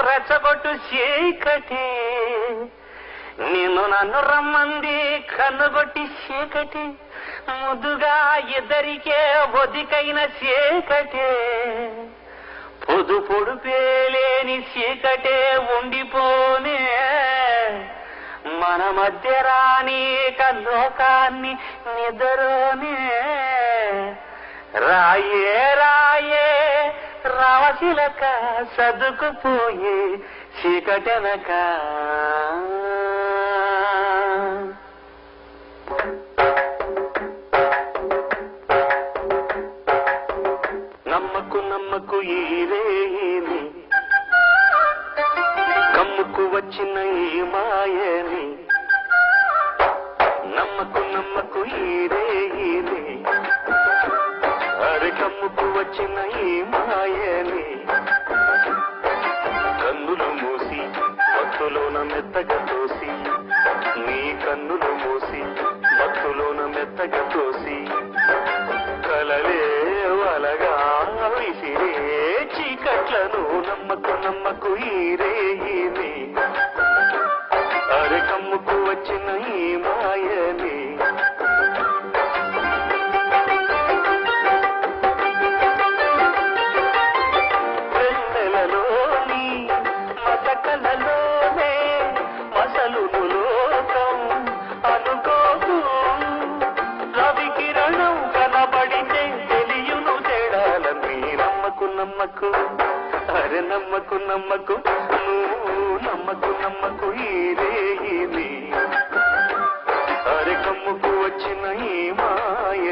రెచ్చగొట్టు చీకటి. నిన్ను నన్ను రమ్మంది కన్నుగొట్టి చీకటి. ముదుగా ఇద్దరికే ఒదికైన చీకటే. పొదు పొడుపేలేని చీకటే ఉండిపోనే. మన మధ్య రాని లోకాన్ని నిద్రనే. రాయే రాయే రావశిలక సదుకుపోయే చీకటనక. నమ్మకు నమ్మకు ఈ రేయిని కమ్ముకు వచ్చిన ఈ మాయని. నమ్మకు నమ్మకు ఈ అరే వచ్చిన ఈ మాయని. కన్నులు మూసి భక్తులోన మెత్తగా తోసి నీ కన్నులు మూసి భక్తులోన మెత్తగా తోసి. కలలే వలగా విసిరే చీకట్లను నమ్మకు నమ్మకు ఈ రేయిని అరే కమ్ముకు వచ్చిన ఈ మాయని. నమ్మకు నమ్మకు అరే నమ్మకు నమ్మకు నువ్వు నమ్మకు నమ్మకు ఈరే రేయిని అరే కమ్ముకు వచ్చిన ఈ మాయ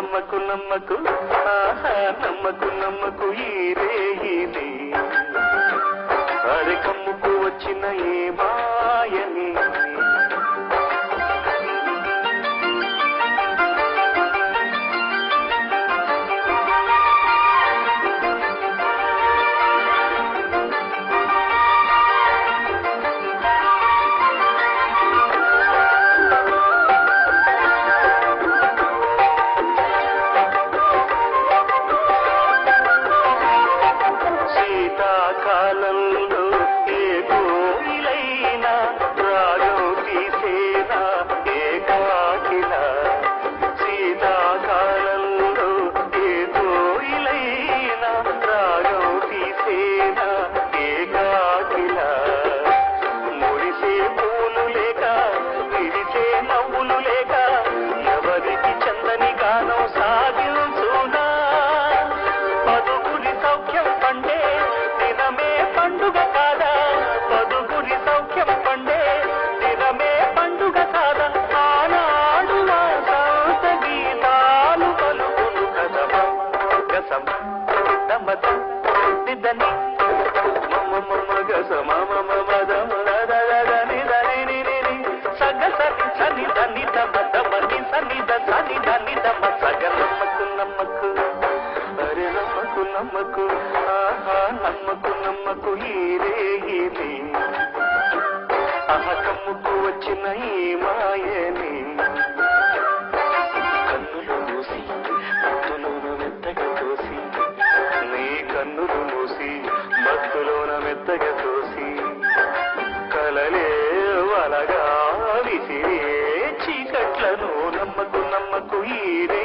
నమ్మకు నమ్మకు ఆహా నమ్మకు నమ్మకు ఈ రేయిని అరే కమ్ముకు వచ్చిన ఏమా శీతాకాలంలో నమ్మకు ఆహా నమ్మకు నమ్మకు ఈ రేగిని. ఆహా కమ్ముకు వచ్చిన ఈ మాయని. కన్నులు మూసి భక్తులోన మెత్తగా తోసి నీ కన్నులు మూసి భక్తులోన మెత్తగా తోసి కలలే వలగా విసిరే చీకట్లను. నమ్మకు నమ్మకు కుయిరే